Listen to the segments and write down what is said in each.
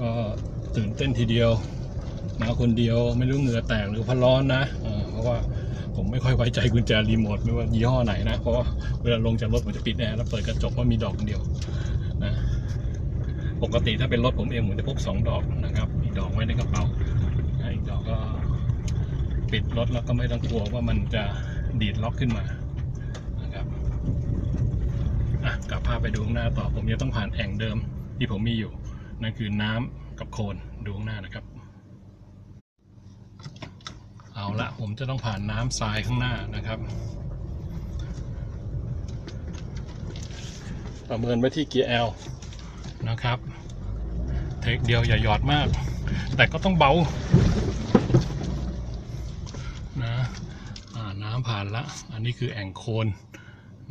ก็ตื่นเต้นทีเดียวมาคนเดียวไม่รู้เหงื่อแตกหรือพันร้อนนะเพราะว่าผมไม่ค่อยไว้ใจกุญแจรีโมทไม่ว่ายี่ห้อไหนนะ เพราะเวลาลงจากรถผมจะปิดแอร์แล้วเปิดกระจกว่ามีดอกเดียวนะปกติถ้าเป็นรถผมเองผมจะพกสองดอกนะครับอีกดอกไว้ในกระเป๋าอ่าอีกดอกก็ปิดรถแล้วก็ไม่ต้องกลัวว่ามันจะดีดล็อกขึ้นมานะครับอะกลับภาพไปดูข้างหน้าต่อผมจะต้องผ่านแอ่งเดิมที่ผมมีอยู่ นั่นคือน้ำกับโคลนดูข้างหน้านะครับ เอาละผมจะต้องผ่านน้ำทรายข้างหน้านะครับ ประเมินไว้ที่เกียร์ L นะครับ เทคเดียวอย่าหยอดมาก แต่ก็ต้องเบานะน้ำผ่านละ อันนี้คือแอ่งโคลน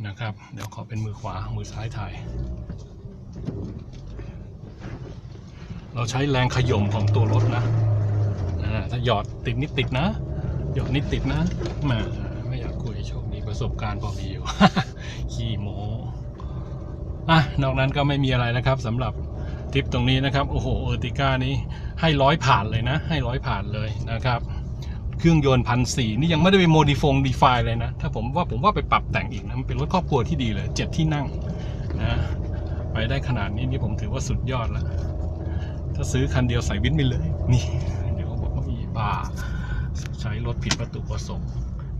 นะครับ เดี๋ยวขอเป็นมือขวา มือซ้ายถ่าย เราใช้แรงขย่มของตัวรถนะถ้าหยอดติดนิดติดนะ หยอดนิดติดนะมาไม่อยากคุยโชคดีประสบการณ์พอมีอยู่ ขี้โมอะนอกนั้นก็ไม่มีอะไรนะครับสำหรับทริปตรงนี้นะครับโอ้โหเออติก้านี้ให้ร้อยผ่านเลยนะ ให้ร้อยผ่านเลยนะครับ เครื่องยนต์พันสี่นี่ยังไม่ได้ไปโมดิฟงดีไฟเลยนะ ถ้าผมว่าผมว่าไปปรับแต่งอีกนะ มันเป็นรถครอบครัวที่ดีเลยเจ็ดที่นั่งนะ ไปได้ขนาดนี้นี่ผมถือว่าสุดยอดแล้ว ถ้าซื้อคันเดียวใส่วินไปเลย นี่ เดี๋ยวเขาบอกว่ามีบ้า ใช้รถผิดวัตถุประสงค์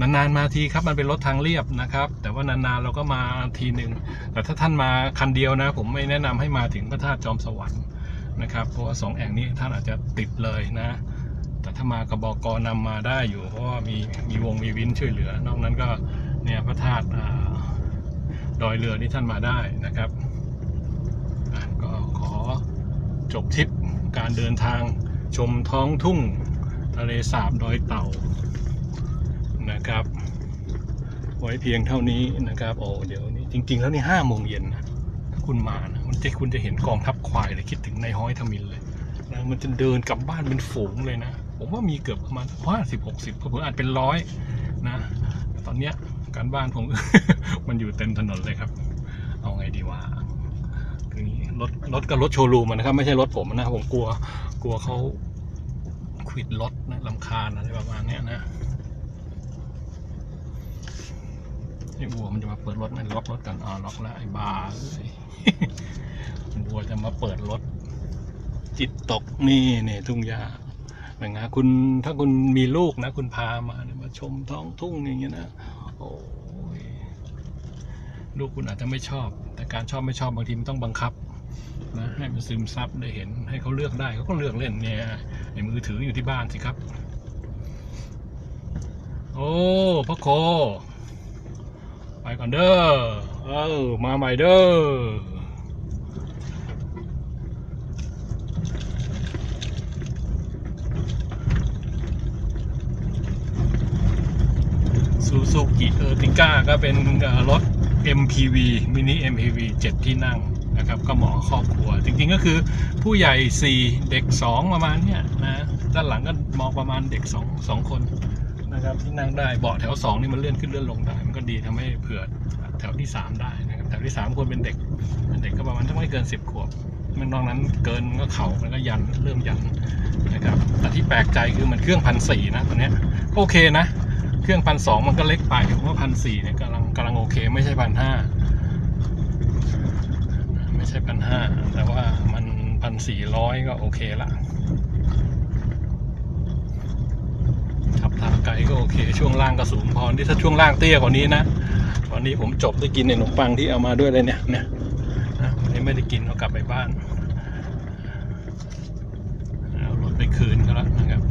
นานๆมาทีครับมันเป็นรถทางเรียบนะครับ แต่ว่านานๆเราก็มาทีหนึ่งแต่ถ้าท่านมาคันเดียวนะ ผมไม่แนะนำให้มาถึงพระธาตุจอมสวรรค์นะครับเพราะว่าสองแอ่งนี้ท่านอาจจะติดเลยนะ แต่ถ้ามากระบอกกนำมาได้อยู่ เพราะว่ามีมีวงมีวินช่วยเหลือ นอกนั้นก็เนี่ยพระธาตุดอยเรือนี่ท่านมาได้นะครับก็ขอจบทริป การเดินทางชมท้องทุ่งทะเลสาบดอยเต่านะครับ ไว้เพียงเท่านี้นะครับโอ้เดี๋ยวนี้จริง ๆ แล้วนี่ห้าโมงเย็นนะถ้าคุณมานะมันจะคุณจะเห็นกองทัพควายเลยคิดถึงในห้อยทมินเลยนะมันจะเดินกลับบ้านเป็นฝูงเลยนะ ผมว่ามีเกือบประมาณห้าสิบหกสิบผมอาจเป็นร้อยนะตอนเนี้ยการบ้านผมมันอยู่เต็มถนนเลยครับ เอาไงดีวะ ออย่างงี้รถรถกับรถโชว์รูมนะครับ ไม่ใช่รถผมนะผมกลัว กลัวเขาขวิดรถนะลำคาญอะไรประมาณนี้นะไอ้บัวมันจะมาเปิดรถไหมล็อกรถกันอ่าล็อกแล้วไอ้บาเอ้ยบัวจะมาเปิดรถ จิตตกนี่เนี่ยทุ่งหญ้าเป็นไงคุณถ้าคุณมีลูกนะ คุณพามาเนี่ยมาชมท้องทุ่งอย่างเงี้ยนะโอ้ยลูกคุณอาจจะไม่ชอบ แต่การชอบไม่ชอบบางทีมันต้องบังคับนะให้มันซึมซับได้เห็นให้เขาเลือกได้เขาก็เลือกเล่นเนี่ยในมือถืออยู่ที่บ้านสิครับ โอ้พ่อโค ไปก่อนเด้อเออมาใหม่เด้อซูซูกิเออร์ติก้าก็เป็นรถ MPV มินิ MPV 7 ที่นั่งนะครับก็เหมาะครอบครัว จริงๆก็คือผู้ใหญ่ 4 เด็ก 2 ประมาณเนี้ยนะด้านหลังก็เหมาะประมาณเด็ก 2 2 คนนะครับที่นั่งได้เบาะแถว 2 นี่มันเลื่อนขึ้นเลื่อนลงได้ มันก็ดีทำให้เผื่อแถวที่ 3 ได้นะครับแถวที่ 3ควรเป็นเด็กเป็นเด็กก็ประมาณถ้าไม่เกิน 10 ขวบมันนอกนั้นเกินก็เข่ามันก็ยันเริ่มยันนะครับแต่ที่แปลกใจคือมันเครื่องพันสี่นะตัวเนี้ยก็โอเคนะ เครื่องพันสองมันก็เล็กไปผมว่าพันสี่เนี่ยกำลังกำลังโอเค ไม่ใช่พันห้าไม่ใช่พันห้าแต่ว่ามันพันสี่ร้อยก็โอเคละขับทางไกลก็โอเค ช่วงล่างก็สูงพอที่ถ้าช่วงล่างเตี้ยกว่านี้นะตอนนี้ผมจบได้กินในขนมปังที่เอามาด้วยเลยเนี่ยเนี่ยนะวันนี้ไม่ได้กินเอากลับไปบ้านเอารถไปคืนก็แล้วนะครับ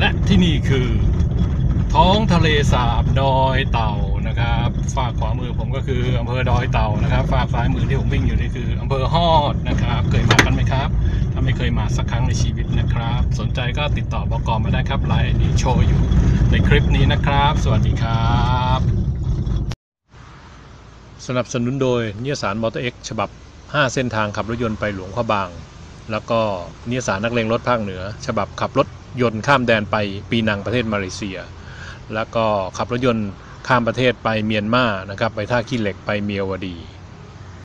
และ ที่นี่คือท้องทะเลสาบดอยเต่านะครับฝากขวามือผมก็คืออำเภอดอยเต่านะครับฝากซ้ายมือที่ผมวิ่งอยู่นี่คืออำเภอฮอดนะครับเคยมากันไหมครับ ถ้าไม่เคยมาสักครั้งในชีวิตนะครับ สนใจก็ติดต่อบกมาได้ครับไลน์นี้โชว์อยู่ในคลิปนี้นะครับ สวัสดีครับ สนับสนุนโดยนิยสารมอเตอร์เอ็กฉบับ 5 เส้นทางขับรถยนต์ไปหลวงพระบาง แล้วก็นิยสารนักเลงรถภาคเหนือ ฉบับขับรถ ยนต์ข้ามแดนไปปีนังประเทศมาเลเซีย แล้วก็ขับรถยนต์ข้ามประเทศไปเมียนมานะครับไปท่าขี้เหล็กไปเมียวดี